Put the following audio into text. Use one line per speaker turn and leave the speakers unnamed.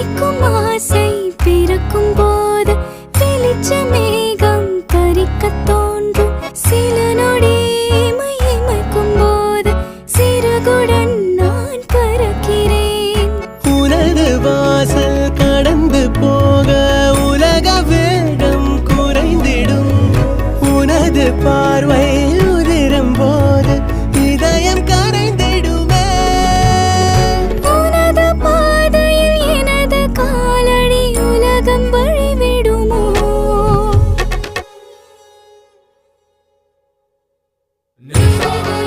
பறிக்கும் ஆசை பிறக்கும் போது வெளிச்ச மேகம் பறிக்க தோன்றும். சில நொடி மயமக்கும் போது சிறகுடன் நான் பறக்கிறேன்.
உனது வாசல் கடந்து போக உலக வேகம் குறைந்திடும். உனது பார்வை
Never.